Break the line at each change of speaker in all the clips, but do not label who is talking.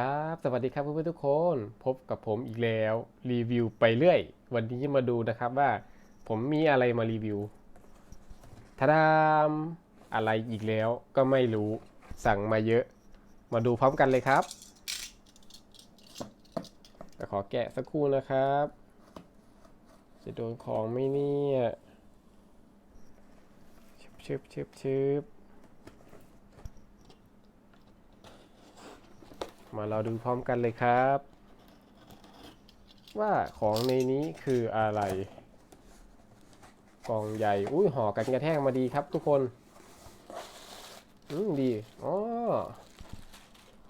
ครับ สวัสดีครับเพื่อนๆทุกคน พบกับผมอีกแล้ว รีวิวไปเรื่อย วันนี้มาดูนะครับว่า ผมมีอะไรมารีวิวทาดามอะไรอีกแล้วก็ไม่รู้สั่งมาเยอะ มาดูพร้อมกันเลยครับ ขอแกะสักครู่นะครับ จะโดนของไม่เนี่ยชึบชึบชึบชึบ มาเราดูพร้อมกันเลยครับ ว่าของในนี้คืออะไร กล่องใหญ่ อุ้ยห่อกันกระแทกมาดีครับทุกคน อืมดีอ๋อ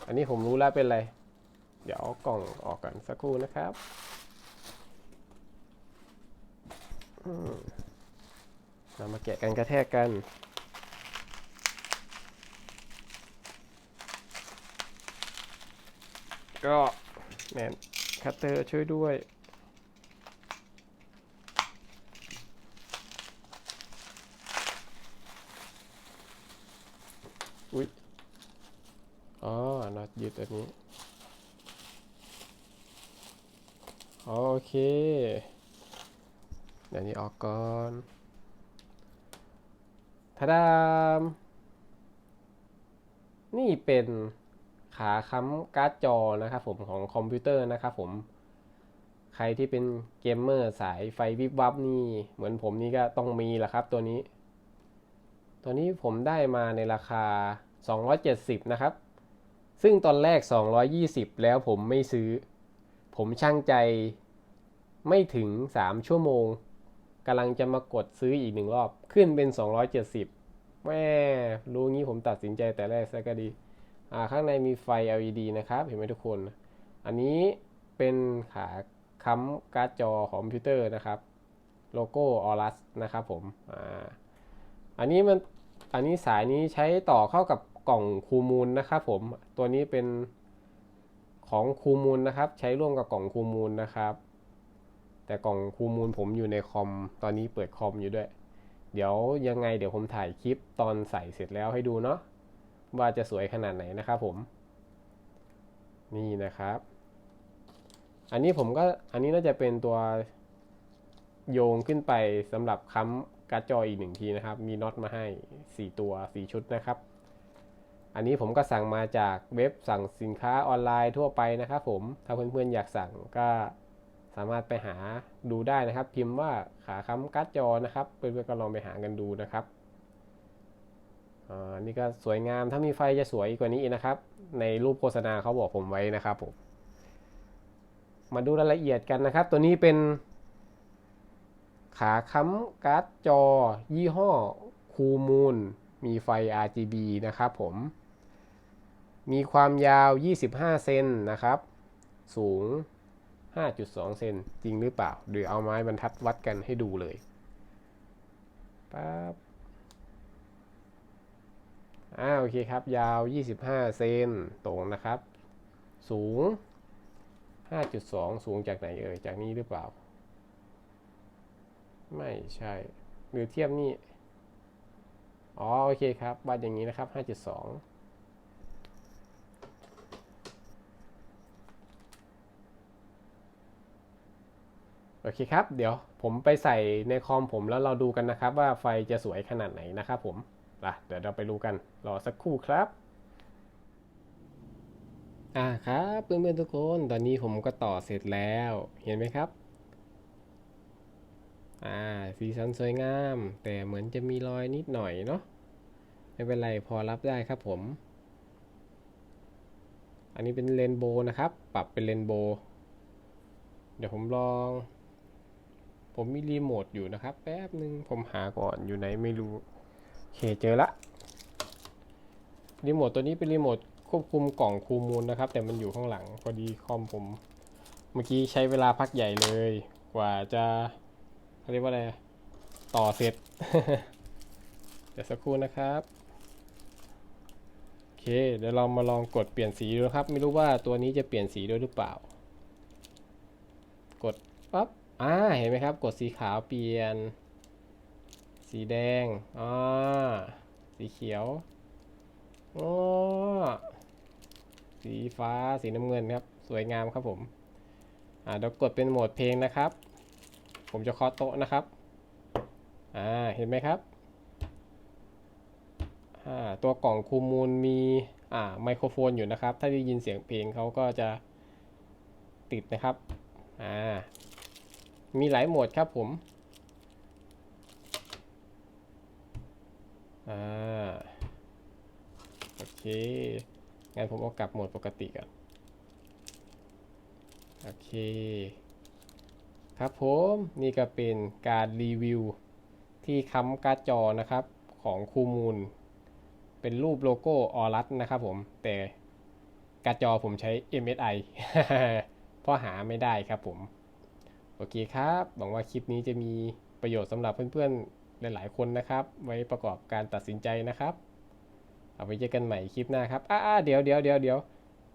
อันนี้ผมรู้แล้วเป็นอะไร เดี๋ยวกล่องออกกันสักครู่นะครับเรามาแกะกันกระแทกกัน ก็แมนคัตเตอร์ช่วยด้วย อุ๊ย อ๋อน็อตยึดอันนี้โอเค เดี๋ยวนี้ออกก่อนทาดาม นี่เป็น ขาค้ำการ์ดจอนะครับผมของคอมพิวเตอร์นะครับผมใครที่เป็นเกมเมอร์สายไฟวิบวับนี่ เหมือนผมนี่ก็ต้องมีแหละครับตัวนี้ ตัวนี้ผมได้มาในราคา 270 นะครับ ซึ่งตอนแรก 220 แล้วผมไม่ซื้อ ผมช่างใจไม่ถึง 3 ชั่วโมงกำลังจะมากดซื้ออีกหนึ่งรอบ ขึ้นเป็น 270 แม่รู้งี้ผมตัดสินใจแต่แรกซะก็ดี ข้างในมีไฟ LED นะครับ เห็นไหมทุกคน อันนี้เป็นขาค้ำการ์ดจอของคอมพิวเตอร์นะครับ โลโก้ออรัสนะครับผมอ่าอันนี้มัน อันนี้สายนี้ใช้ต่อเข้ากับกล่องคูมูลนะครับผม ตัวนี้เป็นของคูมูลนะครับ ใช้ร่วมกับกล่องคูมูลนะครับ แต่กล่องคูมูลผมอยู่ในคอม ตอนนี้เปิดคอมอยู่ด้วย เดี๋ยวยังไงเดี๋ยวผมถ่ายคลิปตอนใส่เสร็จแล้วให้ดูเนาะ ว่าจะสวยขนาดไหนนะครับผม นี่นะครับ อันนี้ผมก็อันนี้น่าจะเป็นตัวโยงขึ้นไปสำหรับค้ำการ์ดจออีกหนึ่งทีนะครับ มีน็อตมาให้ 4 ตัว 4 ชุดนะครับ อันนี้ผมก็สั่งมาจากเว็บสั่งสินค้าออนไลน์ทั่วไปนะครับผม ถ้าเพื่อนๆอยากสั่งก็สามารถไปหาดูได้นะครับ พิมพ์ว่าขาค้ำการ์ดจอนะครับ เพื่อนๆก็ลองไปหากันดูนะครับ อ่านี่ก็สวยงามถ้ามีไฟจะสวยกว่านี้อีกนะครับ ในรูปโฆษณาเขาบอกผมไว้นะครับผมมาดูรายละเอียดกันนะครับ ตัวนี้เป็น ขาค้ำการ์ดจอ ยี่ห้อคูมูล มีไฟ RGB นะครับผม มีความยาว 25 เซนนะครับ สูง 5.2 เซนจริงหรือเปล่าเดี๋ยวเอาไม้บรรทัดวัดกันให้ดูเลยปั๊บ อ่าโอเคครับ ยาว 25 เซนตรงนะครับ สูง 5.2 สูงจากไหนเอ่ย จากนี้หรือเปล่า ไม่ใช่ หรือเทียบนี่ อ๋อ โอเคครับวัดอย่างนี้นะครับ 5.2โอเคครับ เดี๋ยวผมไปใส่ในคอมผมแล้วเราดูกันนะครับว่าไฟจะสวยขนาดไหนนะครับผม อะเดี๋ยวเราไปดูกันรอสักครู่ครับอ่าครับเพื่อนๆทุกคนตอนนี้ผมก็ต่อเสร็จแล้วเห็นไหมครับอ่าสีสันสวยงาม แต่เหมือนจะมีรอยนิดหน่อยเนาะไม่เป็นไรพอรับได้ครับผม อันนี้เป็นเรนโบว์นะครับ ปรับเป็นเรนโบว์เดี๋ยวผมลอง ผมมีรีโมทอยู่นะครับ แป๊บหนึ่งผมหาก่อนอยู่ไหนไม่รู้โอ เคเจอละรีโมทตัวนี้เป็นรีโมทควบคุมกล่องคูมูลนะครับ แต่มันอยู่ข้างหลังพอดีคอมผม เมื่อกี้ใช้เวลาพักใหญ่เลย กว่าจะเขาเรียกว่าอะไรต่อเสร็จ เดี๋ยวสักครู่นะครับโอเคเดี๋ยวเรามาลองกดเปลี่ยนสีดูนะครับ ไม่รู้ว่าตัวนี้จะเปลี่ยนสีด้วยหรือเปล่า กดปั๊บอ่าเห็นไหมครับ กดสีขาวเปลี่ยน สีแดงอ่าสีเขียวอ๋อสีฟ้าสีน้ำเงินครับ สวยงามครับผมอ่าเดี๋ยวกดเป็นโหมดเพลงนะครับ ผมจะเคาะโต๊ะนะครับอ่าเห็นไหมครับอ่าตัวกล่องคูมูลมีอ่าไมโครโฟนอยู่นะครับ ถ้าได้ยินเสียงเพลงเขาก็จะติดนะครับอ่ามีหลายโหมดครับผม อ่าโอเค งั้นผมเอากลับโหมดปกติก่อน โอเค ครับผมนี่ก็เป็นการรีวิวที่ค้ำการ์ดจอนะครับของคูมูล เป็นรูปโลโก้ออรัสนะครับผม แต่การ์ดจอผมใช้ MSI เพราะหาไม่ได้ครับผม โอเคครับ หวังว่าคลิปนี้จะมีประโยชน์สำหรับเพื่อนๆ หลายๆคนนะครับ ไว้ประกอบการตัดสินใจนะครับ เอาไว้เจอกันใหม่คลิปหน้าครับอ่าเดี๋ยวเดี๋ยวเดี๋ยวเดี๋ยว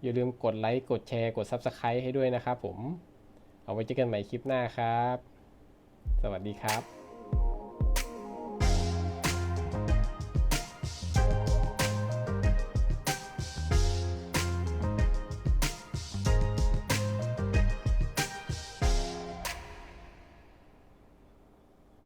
อย่าลืมกดไลค์กดแชร์กด Subscribe ให้ด้วยนะครับผม เอาไว้เจอกันใหม่คลิปหน้าครับ สวัสดีครับ